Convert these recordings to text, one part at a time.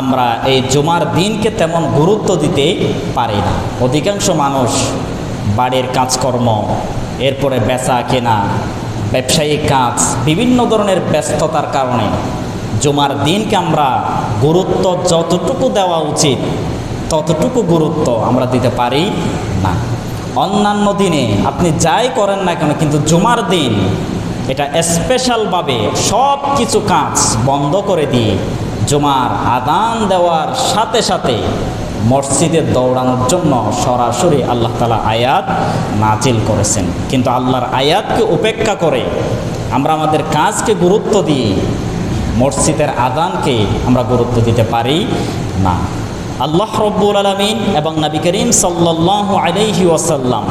আমরা এই জুমার দিনকে তেমন গুরুত্ব দিতে পারি না। অধিকাংশ মানুষ বাড়ির কাজকর্ম, এরপরে বেচা কেনা ব্যবসায়িক কাজ, বিভিন্ন ধরনের ব্যস্ততার কারণে জুমার দিনকে আমরা গুরুত্ব যতটুকু দেওয়া উচিত, ততটুকু গুরুত্ব আমরা দিতে পারি না। অন্যান্য দিনে আপনি যাই করেন না কেন, কিন্তু জুমার দিন এটা স্পেশালভাবে সব কিছু কাজ বন্ধ করে দিয়ে জুমার আদান দেওয়ার সাথে সাথে মসজিদে দৌড়ানোর জন্য সরাসরি আল্লাহ তালা আয়াত নাজিল করেছেন। কিন্তু আল্লাহর আয়াতকে উপেক্ষা করে আমরা আমাদের কাজকে গুরুত্ব দিয়ে মসজিদের আদানকে আমরা গুরুত্ব দিতে পারি না। আল্লাহ রব্বুল আলমিন এবং নবী করিম সাল্লাহ আলাইহি ওয়াসাল্লাম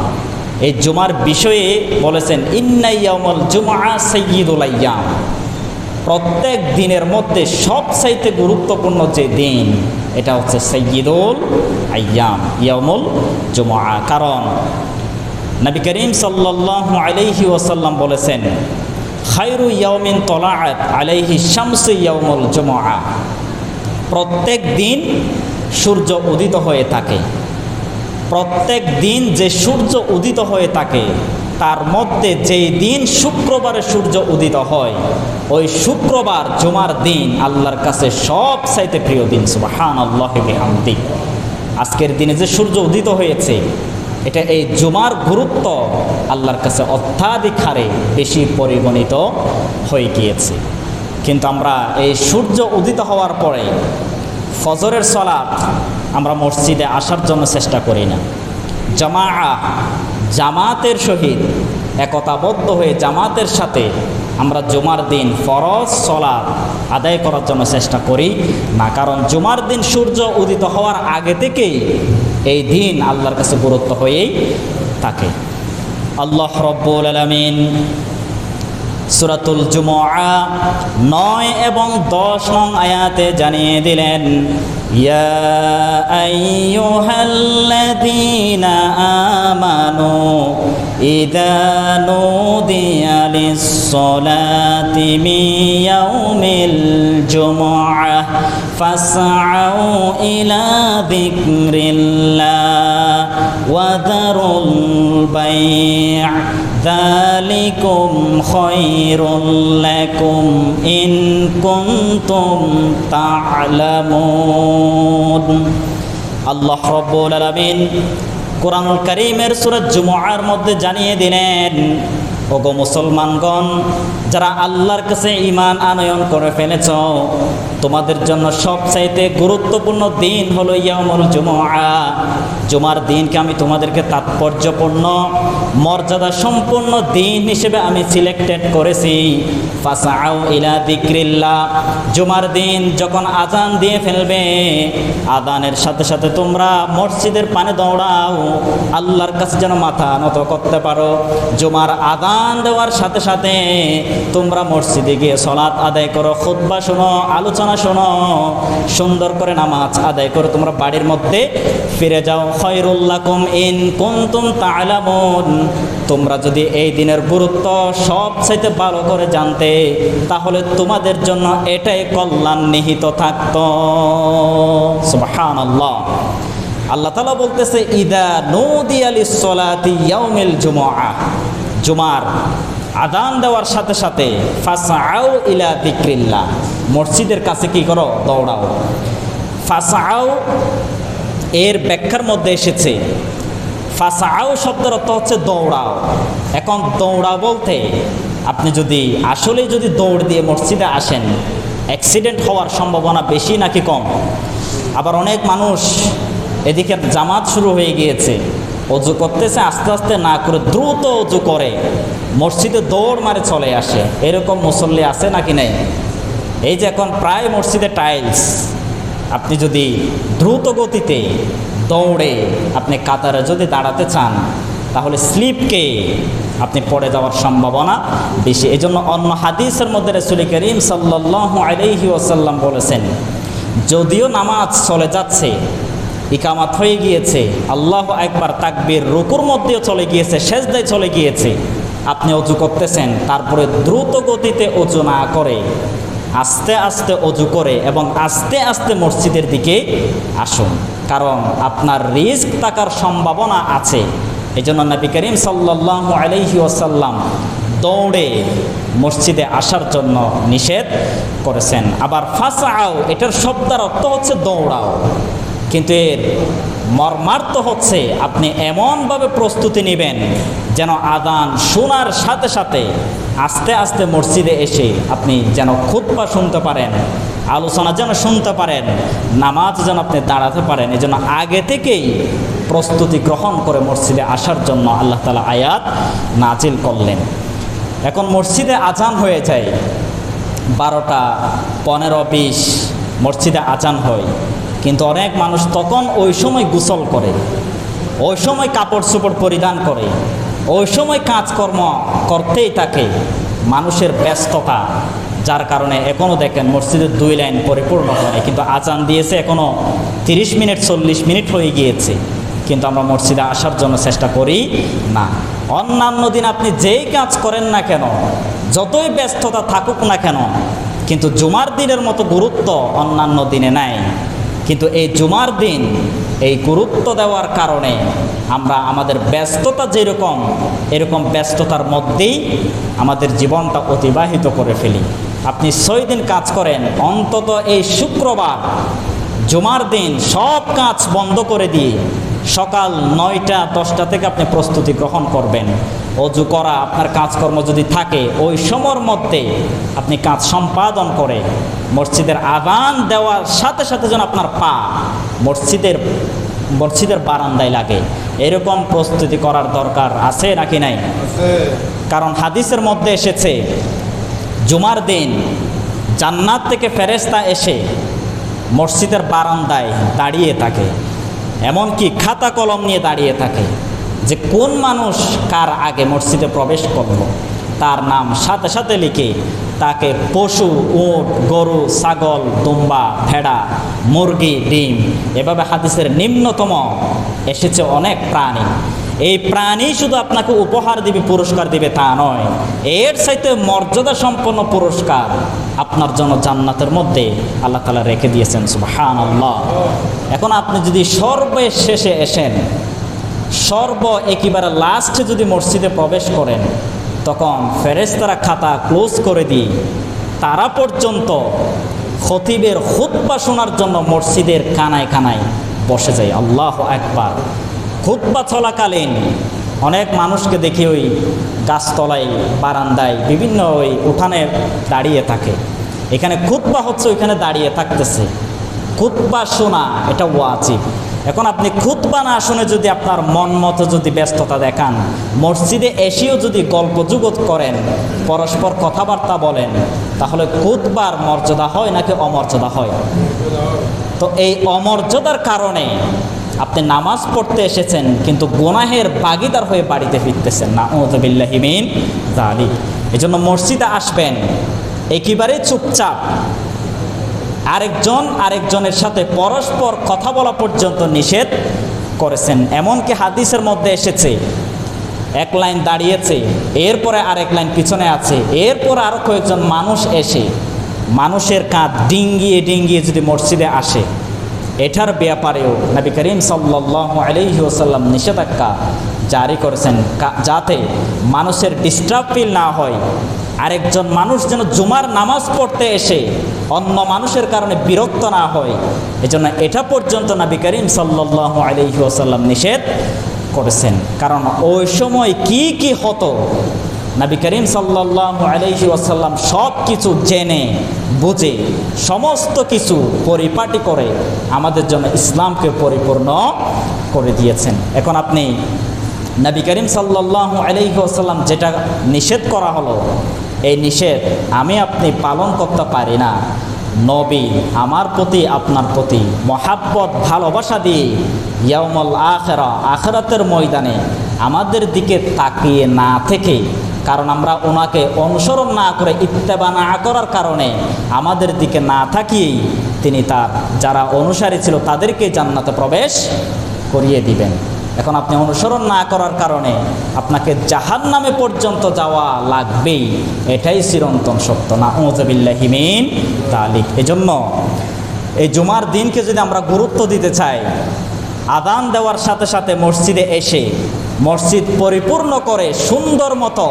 এই জুমার বিষয়ে বলেছেন ইন্নাইয়ামল জুমা সৈয়দুল প্রত্যেক দিনের মধ্যে সবচাইতে গুরুত্বপূর্ণ যে দিন, এটা হচ্ছে সৈয়দুল আয়াম ইয়ামুল জুমা কারণ নবী করিম সাল্লাহ আলাইহি ওয়াসাল্লাম বলেছেন, খায়রু ইয়াউমিন তলাআত আলাইহি শামসু ইয়াউমুল জুমআ। প্রত্যেক দিন সূর্য উদিত হয়ে থাকে। প্রত্যেক দিন যে সূর্য উদিত হয়ে থাকে তার মধ্যে যেই দিন শুক্রবারে সূর্য উদিত হয়, ওই শুক্রবার জুমার দিন আল্লাহর কাছে সব চাইতে প্রিয় দিন সুবাহান আল্লাহ বিহামদি। আজকের দিনে যে সূর্য উদিত হয়েছে, এটা এই জুমার গুরুত্ব আল্লাহর কাছে অত্যাধিক হারে বেশি পরিগণিত হয়ে গিয়েছে। কিন্তু আমরা এই সূর্য উদিত হওয়ার পরে ফজরের সলাপ আমরা মসজিদে আসার জন্য চেষ্টা করি না। জামা জামাতের সহিত একতাবদ্ধ হয়ে জামাতের সাথে আমরা জুমার দিন ফরজ সলাপ আদায় করার জন্য চেষ্টা করি। না, কারণ জুমার দিন সূর্য উদিত হওয়ার আগে থেকেই এই দিন আল্লাহর কাছে গুরুত্ব হয়েই থাকে। আল্লাহ রব্বুল আলমিন সুরাতুল জুমআ নয় এবং দশ নং আয়াতে জানিয়ে দিলেন, ইয়া إذا نودي للصلاة من يوم الجمعة فاسعوا إلى ذكر الله وذروا البيع ذلكم خير لكم إن كنتم تعلمون الله رب العالمين কোরআনুল করিমের সুরজ জুমার মধ্যে জানিয়ে দিলেন। ওগো মুসলমানগণ, যারা আল্লাহর কাছে ইমান আনয়ন করে ফেলেছ, তোমাদের জন্য সবচাইতে গুরুত্বপূর্ণ দিন হলো ইয়ামুল জুমআ। জুমার দিনকে আমি তোমাদেরকে তাৎপর্যপূর্ণ, মর্যাদা সম্পূর্ণ দিন হিসেবে আমি সিলেক্টেড করেছি। ইলা দিক্রিল্লাহ জুমার দিন যখন আজান দিয়ে ফেলবে আদানের সাথে সাথে তোমরা মসজিদের পানে দৌড়াও। আল্লাহর কাছে যেন মাথা নত করতে পারো। জুমার আদান দেওয়ার সাথে সাথে তোমরা মসজিদে গিয়ে সলাৎ আদায় করো খুদ্া শোনো, আলোচনা শোনো, সুন্দর করে নামাজ আদায় করো, তোমরা বাড়ির মধ্যে ফিরে যাও। খয়রুল্লাকুম ইন কুনতুম তা'লামুন তোমরা যদি এই দিনের গুরুত্ব সবচাইতে ভালো করে জানতে, তাহলে তোমাদের জন্য এটাই কল্যাণ নিহিত থাকত। সুবহানাল্লাহ। আল্লাহ তালা বলতেছে, ইদা নদী আলী সলাতি ইয়াউমিল জুমআ। জুমার আদান দেওয়ার সাথে সাথে ফাসাও ইলা দিক্রিল্লা মসজিদের কাছে কি করো? দৌড়াও। ফাসাও এর ব্যাখ্যার মধ্যে এসেছে ফাসাও শব্দের অর্থ হচ্ছে দৌড়াও। এখন দৌড়াও বলতে আপনি যদি আসলে যদি দৌড় দিয়ে মসজিদে আসেন অ্যাক্সিডেন্ট হওয়ার সম্ভাবনা বেশি নাকি কম? আবার অনেক মানুষ এদিকে জামাত শুরু হয়ে গিয়েছে। অজু করতেছে, আস্তে আস্তে না করে দ্রুত অজু করে। মসজিদে দৌড় মারে চলে আসে। এরকম মুসল্লি আছে নাকি নেই? এই যে এখন প্রায় মসজিদে টাইলস আপনি যদি দ্রুত গতিতে দৌড়ে আপনি কাতারে যদি দাঁড়াতে চান, তাহলে স্লিপকে আপনি পড়ে যাওয়ার সম্ভাবনা বেশি। এই জন্য অন্য হাদিসের মধ্যে রসুল করিম সাল্লাহ আলহি ওসাল্লাম বলেছেন, যদিও নামাজ চলে যাচ্ছে ইকামাত হয়ে গিয়েছে। আল্লাহ একবার তাকবির রুকুর মধ্যেও চলে গিয়েছে, সেজদায় চলে গিয়েছে। আপনি অজু করতেছেন, তারপরে দ্রুত গতিতে অজু না করে, আস্তে আস্তে অজু করে এবং আস্তে আস্তে মসজিদের দিকে আসুন। কারণ আপনার রিস্ক থাকার সম্ভাবনা আছে। এই জন্য নবী করিম সাল্লাহ আলহি ওসাল্লাম দৌড়ে মসজিদে আসার জন্য নিষেধ করেছেন। আবার ফাঁসাও এটার শব্দের অর্থ হচ্ছে দৌড়াও। কিন্তু এর মর্মার্থ হচ্ছে আপনি এমনভাবে প্রস্তুতি নেবেন যেন আদান শোনার সাথে সাথে আস্তে আস্তে মসজিদে এসে আপনি যেন খুতবা শুনতে পারেন, আলোচনা যেন শুনতে পারেন, নামাজ যেন আপনি দাঁড়াতে পারেন, এই জন্য আগে থেকেই প্রস্তুতি গ্রহণ করে মসজিদে আসার জন্য আল্লাহ তালা আয়াত নাজিল করলেন। এখন মসজিদে আজান হয়ে যায়, বারোটা পনেরো বিশ মসজিদে আজান হয়। কিন্তু অনেক মানুষ তখন ওই সময় গোসল করে, ওই সময় কাপড় চোপড় পরিধান করে, ওই সময় কাজকর্ম করতেই থাকে মানুষের ব্যস্ততা, যার কারণে এখনও দেখেন মসজিদের দুই লাইন পরিপূর্ণ হয় কিন্তু আজান দিয়েছে এখনও তিরিশ মিনিট, চল্লিশ মিনিট হয়ে গিয়েছে। কিন্তু আমরা মসজিদে আসার জন্য চেষ্টা করি না। অন্যান্য দিন আপনি যেই কাজ করেন না কেন, যতই ব্যস্ততা থাকুক না কেন, কিন্তু জুমার দিনের মতো গুরুত্ব অন্যান্য দিনে নাই। কিন্তু এই জুমার দিন এই গুরুত্ব দেওয়ার কারণে আমরা আমাদের ব্যস্ততা যেরকম, এরকম ব্যস্ততার মধ্যেই আমাদের জীবনটা অতিবাহিত করে ফেলি। আপনি ছয় দিন কাজ করেন, অন্তত এই শুক্রবার, জুমার দিন সব কাজ বন্ধ করে দিয়ে সকাল নয়টা দশটা থেকে আপনি প্রস্তুতি গ্রহণ করবেন। অজু করা আপনার কাজকর্ম যদি থাকে ওই সময়ের মধ্যে আপনি কাজ সম্পাদন করে মসজিদের আগান দেওয়ার সাথে সাথে যেন আপনার পা মসজিদের মসজিদের বারান্দায় লাগে। এরকম প্রস্তুতি করার দরকার আছে নাকি নাই? কারণ হাদিসের মধ্যে এসেছে জুমার দিন জান্নাত থেকে ফেরেস্তা এসে মসজিদের বারান্দায় দাঁড়িয়ে থাকে। এমনকি খাতা কলম নিয়ে দাঁড়িয়ে থাকে যে কোন মানুষ কার আগে মসজিদে প্রবেশ করল। তার নাম সাথে সাথে লিখে তাকে পশু, উট, গরু, ছাগল, দুম্বা, ভেড়া, মুরগি, ডিম, এভাবে হাদিসের নিম্নতম এসেছে অনেক প্রাণী। এই প্রাণী শুধু আপনাকে উপহার দিবে, পুরস্কার দিবে তা নয়। এর চাইতে মর্যাদা সম্পন্ন পুরস্কার আপনার জন্য জান্নাতের মধ্যে আল্লাহ তালা রেখে দিয়েছেন সুবাহান আল্লাহ এখন আপনি যদি সর্বশেষে এসেন, সর্ব একেবারে লাস্টে যদি মসজিদে প্রবেশ করেন, তখন ফেরেস্তারা খাতা ক্লোজ করে দিয়ে তারা পর্যন্ত খতিবের খুতবা শোনার জন্য মসজিদের কানায় কানায় বসে যায়। আল্লাহ একবার খুতবা চলাকালীন অনেক মানুষকে দেখি ওই গাছতলায়, বারান্দায় বিভিন্ন ওই উঠানে দাঁড়িয়ে থাকে। এখানে খুতবা হচ্ছে ওইখানে দাঁড়িয়ে থাকতেছে। খুতবা শোনা, এটা ওয়াজিব। এখন আপনি খুতবা না শুনে যদি আপনার মন মতো যদি ব্যস্ততা দেখান, মসজিদে এসেও যদি গল্প জুগত করেন, পরস্পর কথাবার্তা বলেন, তাহলে খুতবার মর্যাদা হয় নাকি অমর্যাদা হয়? তো এই অমর্যাদার কারণে আপনি নামাজ পড়তে এসেছেন, কিন্তু গোনাহের বাগিদার হয়ে বাড়িতে ফিরতেছেন না। ওজবিল্লাহিমিন জালি এই জন্য মসজিদে আসবেন, একেবারে চুপচাপ। আরেকজন আরেকজনের সাথে পরস্পর কথা বলা পর্যন্ত নিষেধ করেছেন। এমনকি হাদিসের মধ্যে এসেছে, এক লাইন দাঁড়িয়েছে, এরপরে আরেক লাইন পিছনে আছে, এরপর আরও কয়েকজন মানুষ এসে, মানুষের কাঁধ ডিঙ্গিয়ে ডিঙ্গিয়ে যদি মসজিদে আসে এটার ব্যাপারেও নবী করিম সাল্লাহ আলহি নিষেধাজ্ঞা জারি করেছেন। যাতে মানুষের ডিস্টার্ব ফিল না হয়, আরেকজন মানুষ যেন জুমার নামাজ পড়তে এসে অন্য মানুষের কারণে বিরক্ত না হয়, এজন্য এটা পর্যন্ত নবী করিম সাল্লাহ আলহি নিষেধ করেছেন। কারণ ওই সময় কি কি হতো নবী করিম সাল্লাহ আলহি ওয়াসাল্লাম সব কিছু জেনে, বুঝে, সমস্ত কিছু পরিপাটি করে আমাদের জন্য ইসলামকে পরিপূর্ণ করে দিয়েছেন। এখন আপনি নবী করিম সাল্লাহ আলহি ওয়াসাল্লাম যেটা নিষেধ করা হলো, এই নিষেধ আমি আপনি পালন করতে পারি না। নবী আমার প্রতি, আপনার প্রতি মহাব্বত, ভালোবাসা দিয়ে ইয়ামল আখেরা, আখেরাতের ময়দানে আমাদের দিকে তাকিয়ে না থেকে কারণ আমরা ওনাকে অনুসরণ না করে ইত্তেবা না করার কারণে আমাদের দিকে না তাকিয়েই তিনি তার যারা অনুসারী ছিল তাদেরকে জান্নাতে প্রবেশ করিয়ে দিবেন। এখন আপনি অনুসরণ না করার কারণে আপনাকে জাহান নামে পর্যন্ত যাওয়া লাগবেই। এটাই চিরন্তন সত্য। না ওজবিল্লাহিমিন তালিক এজন্য এই জুমার দিনকে যদি আমরা গুরুত্ব দিতে চাই, আদান দেওয়ার সাথে সাথে মসজিদে এসে মসজিদ পরিপূর্ণ করে সুন্দর মতো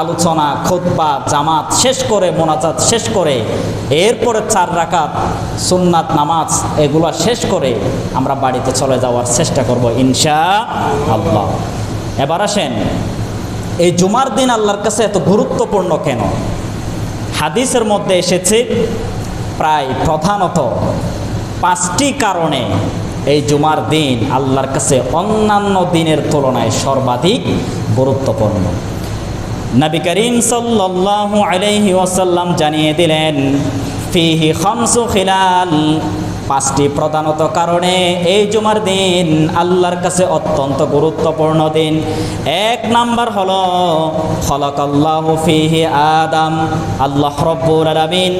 আলোচনা, খুতবা, জামাত শেষ করে, মোনাজাত শেষ করে, এরপরে চার রাকাত সুন্নাত, নামাজ এগুলো শেষ করে আমরা বাড়িতে চলে যাওয়ার চেষ্টা করব ইনশা আল্লাহ এবার আসেন, এই জুমার দিন আল্লাহর কাছে এত গুরুত্বপূর্ণ কেন? হাদিসের মধ্যে এসেছে, প্রায় প্রধানত পাঁচটি কারণে এই জুমার দিন আল্লাহর কাছে অন্যান্য দিনের তুলনায় সর্বাধিক গুরুত্বপূর্ণ। নবী করিম সাল্লাল্লাহু আলাইহি ওয়াসাল্লাম জানিয়ে দিলেন, ফিহি খামসু খিলাল পাঁচটি প্রধানত কারণে এই জুমার দিন আল্লাহর কাছে অত্যন্ত গুরুত্বপূর্ণ দিন। এক নাম্বার হলো, খলকাল্লাহু ফিহি আদম, আল্লাহ রব্বুল আলামিন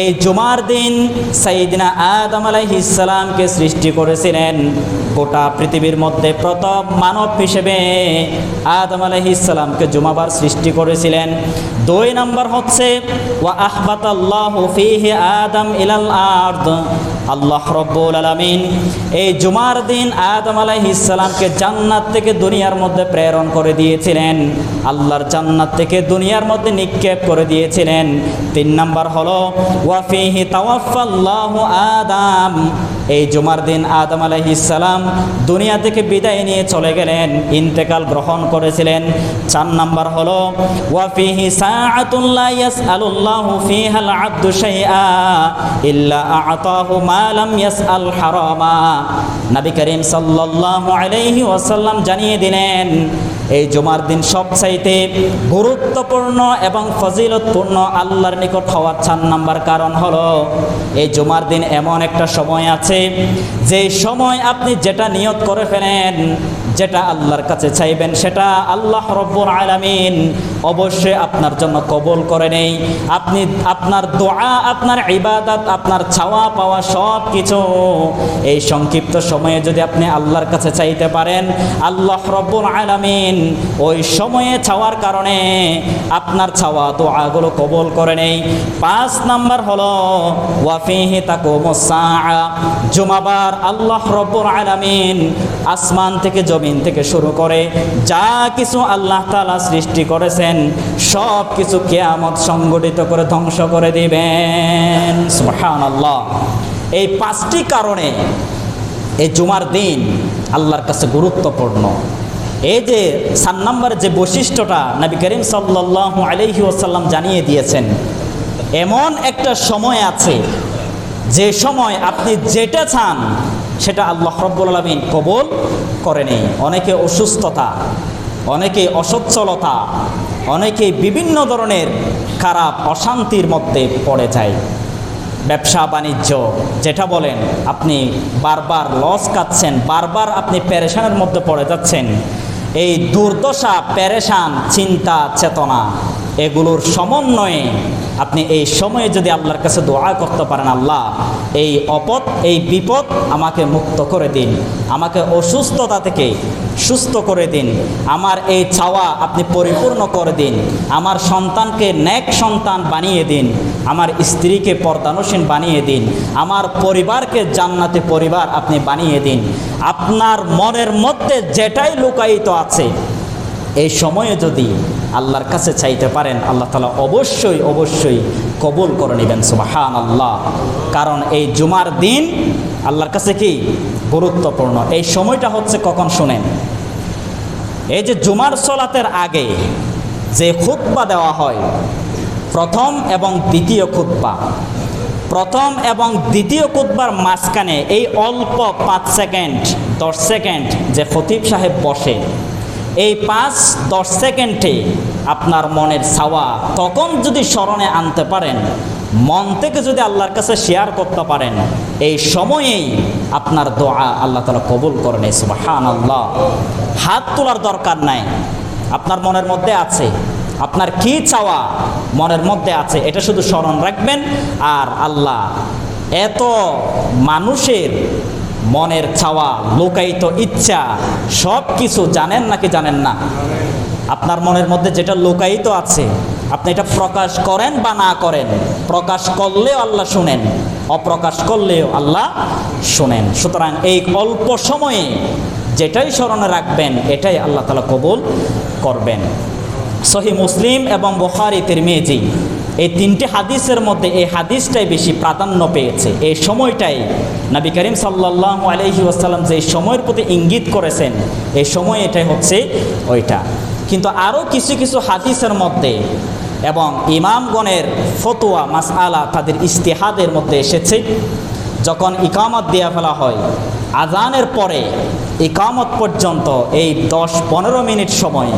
এই জুমার দিন সাইদিনা আদম আলাইহিস সালামকে সৃষ্টি করেছিলেন। গোটা পৃথিবীর মধ্যে প্রথম মানব হিসেবে আদম আলাইহিস সালামকে জুমাবার সৃষ্টি করেছিলেন। দুই নাম্বার হচ্ছে, ওয়া আহবাত আল্লাহ ফিহি আদম ইলাল আরদ। রব্বুল আলামিন এই জুমার দিন আদম আলাইহিসালামকে জান্নাত থেকে দুনিয়ার মধ্যে প্রেরণ করে দিয়েছিলেন। আল্লাহর জান্নাত থেকে দুনিয়ার মধ্যে নিক্ষেপ করে দিয়েছিলেন। তিন নাম্বার হলো ওয়াফিহি তাওয়াফাল্লাহু আদম। এই জুমার দিন আদম আলাইহিসসালাম দুনিয়া থেকে বিদায় নিয়ে চলে গেলেন, ইন্তেকাল গ্রহণ করেছিলেন। চার নাম্বার হলো ওয়াফিহি সাআতুল্লাহ ইয়াসআলুল্লাহু ফিহাল আবদু শাইআ ইল্লা আ'তাহু মা লাম ইয়াসআল হারামা। নবী করিম সাল্লাল্লাহু আলাইহি ওয়াসাল্লাম জানিয়ে দিলেন, এই জুমার দিন সবচাইতে গুরুত্বপূর্ণ এবং ফজিলতপূর্ণ আল্লাহর নিকট হওয়ার চার নাম্বার কারণ হলো, এই জুমার দিন এমন একটা সময় আছে, যে সময় আপনি যেটা নিয়ত করে ফেলেন যেটা আল্লাহর কাছে চাইবেন, সেটা আল্লাহ রব্বুল আলামিন অবশ্যই আপনার জন্য কবল করে নেই। আপনি, আপনার দোয়া, আপনার ইবাদত, আপনার ছাওয়া পাওয়া সব কিছু এই সংক্ষিপ্ত সময়ে যদি আপনি আল্লাহর কাছে চাইতে পারেন, আল্লাহ রব্বুল আলামিন ওই সময়ে ছাওয়ার কারণে আপনার চাওয়া দোয়াগুলো কবল করে নেই। পাঁচ নাম্বার হলো ওয়াফিহি তাকুমুসা জুমাবার আল্লাহ রব্বুল আলামিন আসমান থেকে জমিন থেকে শুরু করে যা কিছু আল্লাহ তাআলা সৃষ্টি করেছেন, সব কিছু কেয়ামত সংগঠিত করে ধ্বংস করে দিবেন। সুবহানাল্লাহ। এই পাঁচটি কারণে এই জুমার দিন আল্লাহর কাছে গুরুত্বপূর্ণ। এই যে সান নাম্বার যে বৈশিষ্ট্যটা নবী করিম সাল্লাল্লাহু আলাইহি ওয়াসাল্লাম জানিয়ে দিয়েছেন, এমন একটা সময় আছে, যে সময় আপনি যেটা চান সেটা আল্লাহ রব্বুল আলমিন কবল করেনি অনেকে অসুস্থতা, অনেকে অসচ্ছলতা, অনেকে বিভিন্ন ধরনের খারাপ, অশান্তির মধ্যে পড়ে যায়। ব্যবসা, বাণিজ্য, যেটা বলেন, আপনি বারবার লস কাচ্ছেন বারবার আপনি প্যারেশানের মধ্যে পড়ে যাচ্ছেন। এই দুর্দশা প্যারেশান চিন্তা, চেতনা, এগুলোর সমন্বয়ে আপনি এই সময়ে যদি আল্লাহর কাছে দোয়া করতে পারেন, আল্লাহ, এই অপদ, এই বিপদ আমাকে মুক্ত করে দিন। আমাকে অসুস্থতা থেকে সুস্থ করে দিন। আমার এই চাওয়া আপনি পরিপূর্ণ করে দিন। আমার সন্তানকে ন্যাক সন্তান বানিয়ে দিন। আমার স্ত্রীকে পর্দানুসীন বানিয়ে দিন। আমার পরিবারকে জান্নাতে পরিবার আপনি বানিয়ে দিন। আপনার মনের মধ্যে যেটাই লুকায়িত আছে, এই সময়ে যদি আল্লাহর কাছে চাইতে পারেন, আল্লাহ তালা অবশ্যই অবশ্যই কবুল করে নেবেন সুবাহান আল্লাহ কারণ এই জুমার দিন আল্লাহর কাছে কি? গুরুত্বপূর্ণ। এই সময়টা হচ্ছে কখন শুনেন? এই যে জুমার সলাতের আগে যে খুতবা দেওয়া হয়, প্রথম এবং দ্বিতীয় খুতবা প্রথম এবং দ্বিতীয় খুতবার মাঝখানে এই অল্প পাঁচ সেকেন্ড, দশ সেকেন্ড যে খতিব সাহেব বসে, এই পাঁচ, দশ সেকেন্ডে আপনার মনের ছাওয়া তখন যদি স্মরণে আনতে পারেন, মন থেকে যদি আল্লাহর কাছে শেয়ার করতে পারেন, এই সময়েই আপনার দোয়া আল্লাহ তালা কবুল করেন সুবাহান আল্লাহ হাত তোলার দরকার নাই, আপনার মনের মধ্যে আছে। আপনার কি চাওয়া মনের মধ্যে আছে? এটা শুধু স্মরণ রাখবেন। আর আল্লাহ এত মানুষের মনের চাওয়া, লোকায়িত ইচ্ছা সব কিছু জানেন নাকি জানেন না? আপনার মনের মধ্যে যেটা লোকায়িত আছে, আপনি এটা প্রকাশ করেন বা না করেন, প্রকাশ করলেও আল্লাহ শুনেন, অপ্রকাশ করলেও আল্লাহ শুনেন। সুতরাং এই অল্প সময়ে যেটাই স্মরণে রাখবেন, এটাই আল্লাহ তালা কবুল করবেন। সহি মুসলিম এবং বখারি, তিরমিজি। এই তিনটি হাদিসের মধ্যে এই হাদিসটাই বেশি প্রাধান্য পেয়েছে। এই সময়টাই নবী করিম সাল্লাহ আলহি আসাল্লাম যে সময়ের প্রতি ইঙ্গিত করেছেন, এই সময় এটাই হচ্ছে ওইটা। কিন্তু আরও কিছু কিছু হাদিসের মধ্যে এবং ইমামগণের ফতোয়া মাস আলা তাদের ইস্তেহাদের মধ্যে এসেছে। যখন ইকামত দেওয়া ফেলা হয় আজানের পরে ইকামত পর্যন্ত এই দশ পনেরো মিনিট সময়,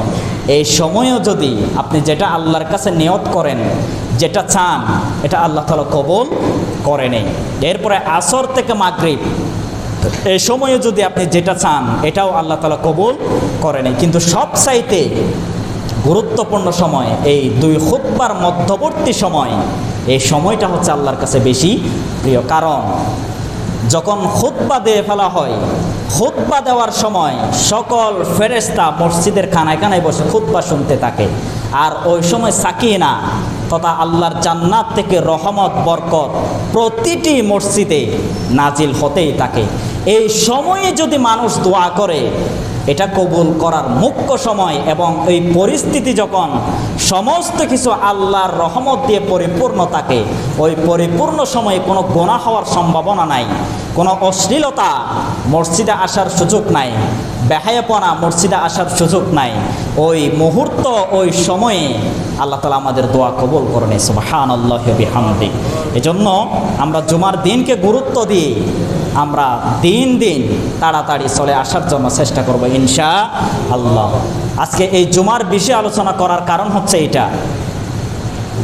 এই সময়ও যদি আপনি যেটা আল্লাহর কাছে নিয়ত করেন, যেটা চান, এটা আল্লাহ তালা কবল করে নেই। এরপরে আসর থেকে মাগরিব, এই সময়ে যদি আপনি যেটা চান, এটাও আল্লাহ তালা কবুল করে নেই। কিন্তু সব চাইতে গুরুত্বপূর্ণ সময় এই দুই খুতবার মধ্যবর্তী সময় এই সময়টা হচ্ছে আল্লাহর কাছে বেশি প্রিয়। কারণ, যখন খুতবা দিয়ে ফেলা হয়, খুতবা দেওয়ার সময় সকল ফেরেস্তা মসজিদের খানায় খানায় বসে খুতবা শুনতে থাকে। আর ওই সময় সাকিনা তথা আল্লাহর জান্নাত থেকে রহমত, বরকত প্রতিটি মসজিদে নাজিল হতেই থাকে। এই সময়ে যদি মানুষ দোয়া করে এটা কবুল করার মুখ্য সময় এবং এই পরিস্থিতি যখন সমস্ত কিছু আল্লাহর রহমত দিয়ে পরিপূর্ণ থাকে, ওই পরিপূর্ণ সময়ে কোনো গোনা হওয়ার সম্ভাবনা নাই, কোনো অশ্লীলতা মসজিদে আসার সুযোগ নাই, বেহায়াপনা মসজিদে আসার সুযোগ নাই, ওই মুহূর্ত, ওই সময়ে আল্লাহ তালা আমাদের দোয়া কবুল করেন সুবাহান আল্লাহ বিহামদি এজন্য আমরা জুমার দিনকে গুরুত্ব দিয়ে আমরা দিন দিন তাড়াতাড়ি চলে আসার জন্য চেষ্টা করব ইনশা আল্লাহ। আজকে এই জুমার বিষয়ে আলোচনা করার কারণ হচ্ছে এটা।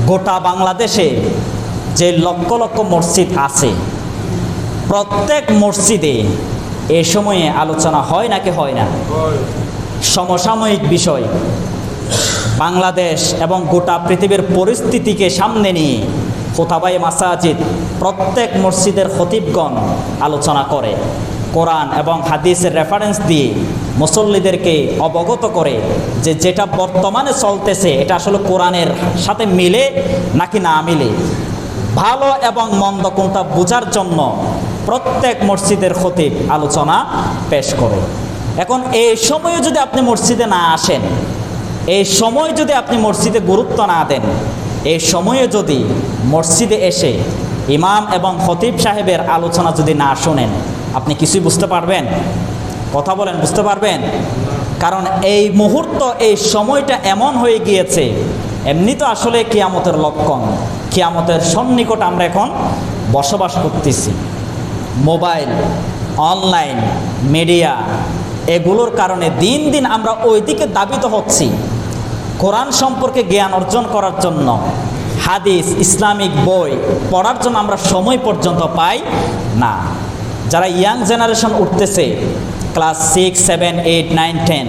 গোটা বাংলাদেশে যে লক্ষ লক্ষ মসজিদ আছে, প্রত্যেক মসজিদে এ সময়ে আলোচনা হয় নাকি হয় না? সমসাময়িক বিষয়, বাংলাদেশ এবং গোটা পৃথিবীর পরিস্থিতিকে সামনে নিয়ে খোতাবাই মাসাজিদ প্রত্যেক মসজিদের খতিবগণ আলোচনা করে, কোরআন এবং হাদিসের রেফারেন্স দিয়ে মুসল্লিদেরকে অবগত করে যে যেটা বর্তমানে চলতেছে, এটা আসলে কোরআনের সাথে মিলে নাকি না মিলে। ভালো এবং মন্দ কোনটা বোঝার জন্য প্রত্যেক মসজিদের খতিব আলোচনা পেশ করে। এখন এই সময়ে যদি আপনি মসজিদে না আসেন, এই সময় যদি আপনি মসজিদে গুরুত্ব না দেন, এই সময়ে যদি মসজিদে এসে ইমাম এবং খতিব সাহেবের আলোচনা যদি না শোনেন, আপনি কিছুই বুঝতে পারবেন? কথা বলেন, বুঝতে পারবেন? কারণ এই মুহূর্ত, এই সময়টা এমন হয়ে গিয়েছে, এমনি তো আসলে কিয়ামতের লক্ষণ। কিয়ামতের সন্নিকট আমরা এখন বসবাস করতেছি। মোবাইল, অনলাইন, মিডিয়া, এগুলোর কারণে দিন দিন আমরা ওই দিকে দাবিত হচ্ছি। কোরআন সম্পর্কে জ্ঞান অর্জন করার জন্য। হাদিস, ইসলামিক বই পড়ার জন্য আমরা সময় পর্যন্ত পাই না। যারা ইয়াং জেনারেশন উঠতেছে, class six, seven, eight, nine, ten,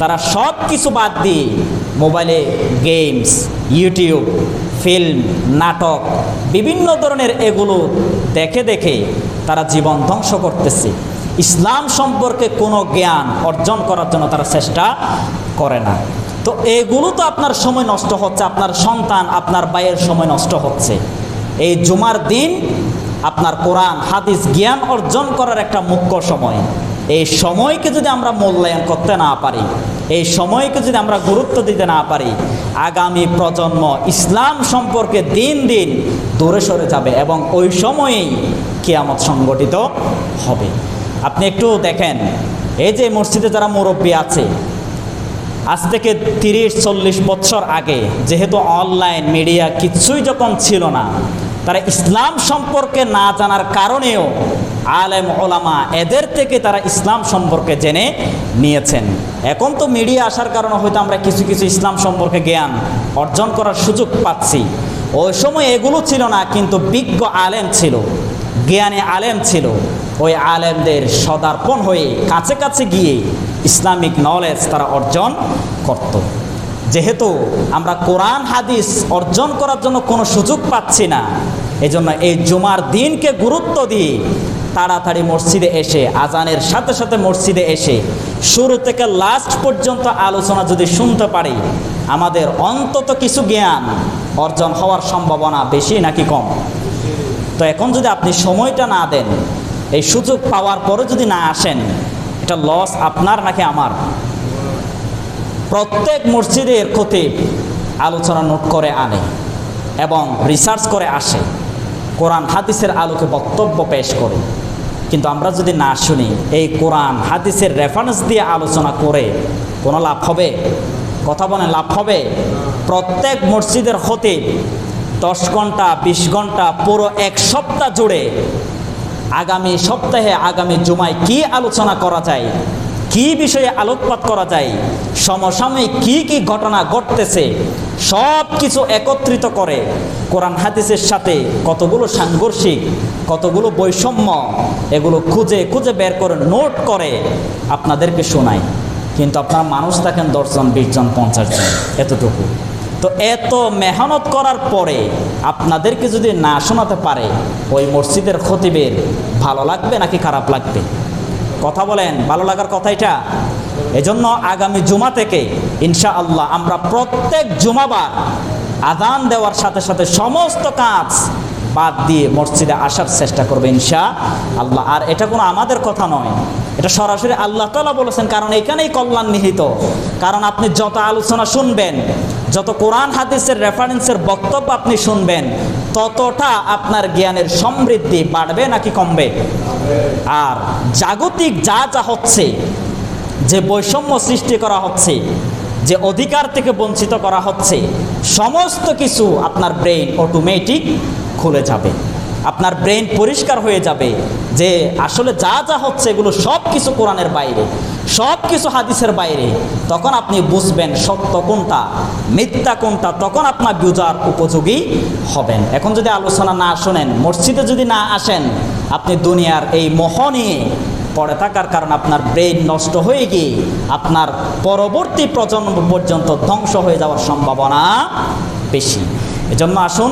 তারা সব কিছু বাদ দিয়ে মোবাইলে গেমস, ইউটিউব, ফিল্ম, নাটক, বিভিন্ন ধরনের এগুলো দেখে দেখে তারা জীবন ধ্বংস করতেছে। ইসলাম সম্পর্কে কোনো জ্ঞান অর্জন করার জন্য তারা চেষ্টা করে না। তো এগুলো তো আপনার সময় নষ্ট হচ্ছে, আপনার সন্তান, আপনার বাইয়ের সময় নষ্ট হচ্ছে। এই জুমার দিন আপনার কোরআন, হাদিস, জ্ঞান অর্জন করার একটা মুখ্য সময়। এই সময়কে যদি আমরা মূল্যায়ন করতে না পারি, এই সময়কে যদি আমরা গুরুত্ব দিতে না পারি, আগামী প্রজন্ম ইসলাম সম্পর্কে দিন দিন দূরে সরে যাবে এবং ওই সময়েই কেয়ামত সংগঠিত হবে। আপনি একটু দেখেন, এই যে মসজিদে যারা মুরব্বী আছে আজ থেকে তিরিশ, চল্লিশ বছর আগে, যেহেতু অনলাইন মিডিয়া কিছুই যখন ছিল না, তারা ইসলাম সম্পর্কে না জানার কারণেও আলেম, ওলামা এদের থেকে তারা ইসলাম সম্পর্কে জেনে নিয়েছেন। এখন তো মিডিয়া আসার কারণে হয়তো আমরা কিছু কিছু ইসলাম সম্পর্কে জ্ঞান অর্জন করার সুযোগ পাচ্ছি। ওই সময় এগুলো ছিল না, কিন্তু বিজ্ঞ আলেম ছিল। জ্ঞানী আলেম ছিল। ওই আলেমদের সদার্পণ হয়ে কাছে কাছে গিয়ে ইসলামিক নলেজ তারা অর্জন করত। যেহেতু আমরা কোরআন, হাদিস অর্জন করার জন্য কোনো সুযোগ পাচ্ছি না, এজন্য এই জুমার দিনকে গুরুত্ব দিয়ে তাড়াতাড়ি মসজিদে এসে, আজানের সাথে সাথে মসজিদে এসে, শুরু থেকে লাস্ট পর্যন্ত আলোচনা যদি শুনতে পারি, আমাদের অন্তত কিছু জ্ঞান অর্জন হওয়ার সম্ভাবনা বেশি নাকি কম? তো এখন যদি আপনি সময়টা না দেন, এই সুযোগ পাওয়ার পরে যদি না আসেন, এটা লস আপনার নাকি আমার? প্রত্যেক মসজিদের খতিব আলোচনা নোট করে আনে এবং রিসার্চ করে আসে, কোরআন হাদিসের আলোকে বক্তব্য পেশ করে। কিন্তু আমরা যদি না শুনি, এই কোরআন হাদিসের রেফারেন্স দিয়ে আলোচনা করে কোনো লাভ হবে? কথা বলেন, লাভ হবে? প্রত্যেক মসজিদের খতিব দশ ঘণ্টা, বিশ ঘণ্টা, পুরো এক সপ্তাহ জুড়ে আগামী সপ্তাহে, আগামী জুমায় কি আলোচনা করা যায়? কি বিষয়ে আলোকপাত করা যায়? সমসাময়িক কি কি ঘটনা ঘটতেছে? সব কিছু একত্রিত করে কোরআন হাদিসের সাথে কতগুলো সাংঘর্ষিক, কতগুলো বৈষম্য, এগুলো খুঁজে খুঁজে বের করে, নোট করে আপনাদেরকে শোনায় কিন্তু আপনার মানুষ থাকেন দশজন, বিশজন পঞ্চাশ জন এতটুকু। তো এত মেহনত করার পরে আপনাদেরকে যদি না শোনাতে পারে, ওই মসজিদের খতিবের ভালো লাগবে নাকি খারাপ লাগবে? কথা বলেন, ভালো লাগার কথা এটা? এজন্য আগামী জুমা থেকে ইনশা আল্লাহ আমরা প্রত্যেক জুমাবার আদান দেওয়ার সাথে সাথে সমস্ত কাজ বাদ দিয়ে মসজিদে আসার চেষ্টা করবে ইনশা আল্লাহ আর এটা কোনো আমাদের কথা নয়, এটা সরাসরি আল্লাহ তালা বলেছেন, কারণ এখানেই কল্যাণ নিহিত। কারণ আপনি যত আলোচনা শুনবেন যত কোরআন, হাদিসের রেফারেন্সের বক্তব্য আপনি শুনবেন, ততটা আপনার জ্ঞানের সমৃদ্ধি বাড়বে নাকি কমবে? আর জাগতিক যা যা হচ্ছে, যে বৈষম্য সৃষ্টি করা হচ্ছে, যে অধিকার থেকে বঞ্চিত করা হচ্ছে, সমস্ত কিছু আপনার ব্রেইন অটোমেটিক খুলে যাবে। আপনার ব্রেইন পরিষ্কার হয়ে যাবে যে আসলে যা যা হচ্ছে এগুলো সব কিছু কোরআনের বাইরে। সব কিছু হাদিসের বাইরে। তখন আপনি বুঝবেন সত্য কোনটা, মিথ্যা কোনটা, তখন আপনার বুঝার উপযোগী হবেন। এখন যদি আলোচনা না শোনেন, মসজিদে যদি না আসেন, আপনি দুনিয়ার এই মোহ নিয়ে পড়ে থাকার কারণ আপনার ব্রেইন নষ্ট হয়ে গিয়ে আপনার পরবর্তী প্রজন্ম পর্যন্ত ধ্বংস হয়ে যাওয়ার সম্ভাবনা বেশি। এজন্য আসুন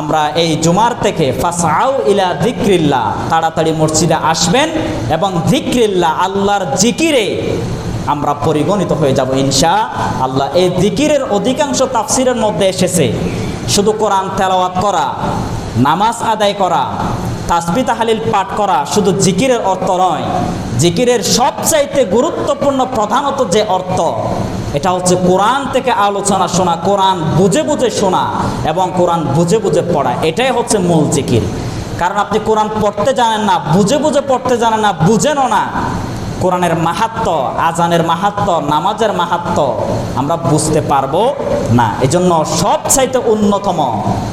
আমরা এই জুমার থেকে ফাসাউ ইলা দিক্রিল্লা তাড়াতাড়ি মসজিদে আসবেন এবং দিক্রিল্লা আল্লাহর জিকিরে আমরা পরিগণিত হয়ে যাব ইনশা আল্লাহ। এই দিকিরের অধিকাংশ তাফসিরের মধ্যে এসেছে। শুধু কোরআন তেলাওয়াত করা, নামাজ আদায় করা, তাসবি তাহালিল পাঠ করা শুধু জিকিরের অর্থ নয় জিকিরের সবচাইতে গুরুত্বপূর্ণ প্রধানত যে অর্থ এটা হচ্ছে কোরআন থেকে আলোচনা শোনা, কোরআন বুঝে বুঝে শোনা এবং কোরআন বুঝে বুঝে পড়া, এটাই হচ্ছে মূল জিকির। কারণ আপনি কোরআন পড়তে জানেন না, বুঝে বুঝে পড়তে জানেন না, বুঝেনও না। কোরআনের মাহাত্ম আজানের মাহাত্ম নামাজের মাহাত্ম আমরা বুঝতে পারব না। এজন্য সবচাইতে অন্যতম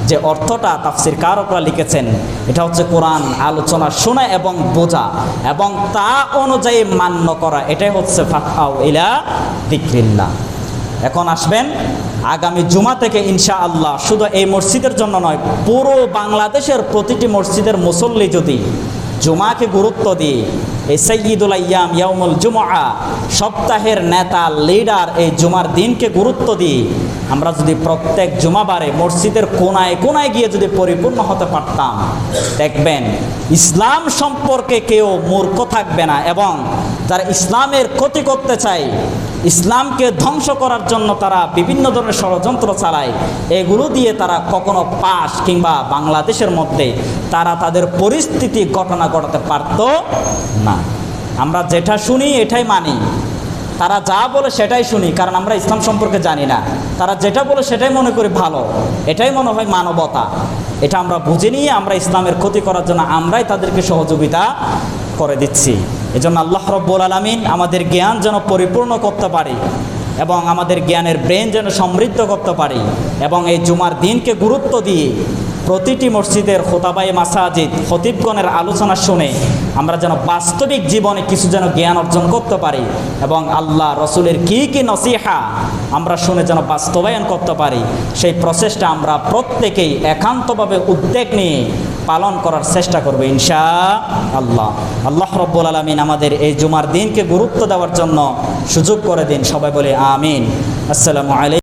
যে অর্থটা তাফসির কারকরা লিখেছেন, এটা হচ্ছে কোরআন, আলোচনা শোনা এবং বোঝা, এবং তা অনুযায়ী মান্য করা। এটাই হচ্ছে ফাতহাউ ইলা দিক্রিল্লাহ এখন আসবেন আগামী জুমা থেকে ইনশা আল্লাহ শুধু এই মসজিদের জন্য নয়, পুরো বাংলাদেশের প্রতিটি মসজিদের মুসল্লি যদি জুমাকে গুরুত্ব দিয়ে এই সৈয়দুল আয়াম ইয়ামুল জুমা সপ্তাহের নেতা, লিডার এই জুমার দিনকে গুরুত্ব দিই। আমরা যদি প্রত্যেক জুমাবারে মসজিদের কোনায় কোনায় গিয়ে যদি পরিপূর্ণ হতে পারতাম, দেখবেন ইসলাম সম্পর্কে কেউ মূর্খ থাকবে না এবং তারা ইসলামের ক্ষতি করতে চায় ইসলামকে ধ্বংস করার জন্য তারা বিভিন্ন ধরনের ষড়যন্ত্র চালায়। এগুলো দিয়ে তারা কখনো পাশ কিংবা বাংলাদেশের মধ্যে তারা তাদের পরিস্থিতি ঘটনা ঘটাতে পারত না। আমরা যেটা শুনি এটাই মানি। তারা যা বলে সেটাই শুনি, কারণ আমরা ইসলাম সম্পর্কে জানি না। তারা যেটা বলে সেটাই মনে করি ভালো, এটাই মনে হয় মানবতা। এটা আমরা বুঝে নিয়ে আমরা ইসলামের ক্ষতি করার জন্য আমরাই তাদেরকে সহযোগিতা করে দিচ্ছি। এজন্য আল্লাহ রব্বুল আলমিন আমাদের জ্ঞান যেন পরিপূর্ণ করতে পারি এবং আমাদের জ্ঞানের ব্রেন যেন সমৃদ্ধ করতে পারি এবং এই জুমার দিনকে গুরুত্ব দিয়ে প্রতিটি মসজিদের খোতাবাই মাসাজিদ, খতিবগণের আলোচনা শুনে আমরা যেন বাস্তবিক জীবনে কিছু যেন জ্ঞান অর্জন করতে পারি এবং আল্লাহ রসুলের কি কি নসিহা আমরা শুনে যেন বাস্তবায়ন করতে পারি, সেই প্রচেষ্টা আমরা প্রত্যেকেই একান্তভাবে উদ্বেগ নিয়ে পালন করার চেষ্টা করবে ইনশা আল্লাহ আল্লাহ রব্বুল আলমিন আমাদের এই জুমার দিনকে গুরুত্ব দেওয়ার জন্য সুযোগ করে দিন। সবাই বলে, আমিন। আসসালামু আলাইকুম।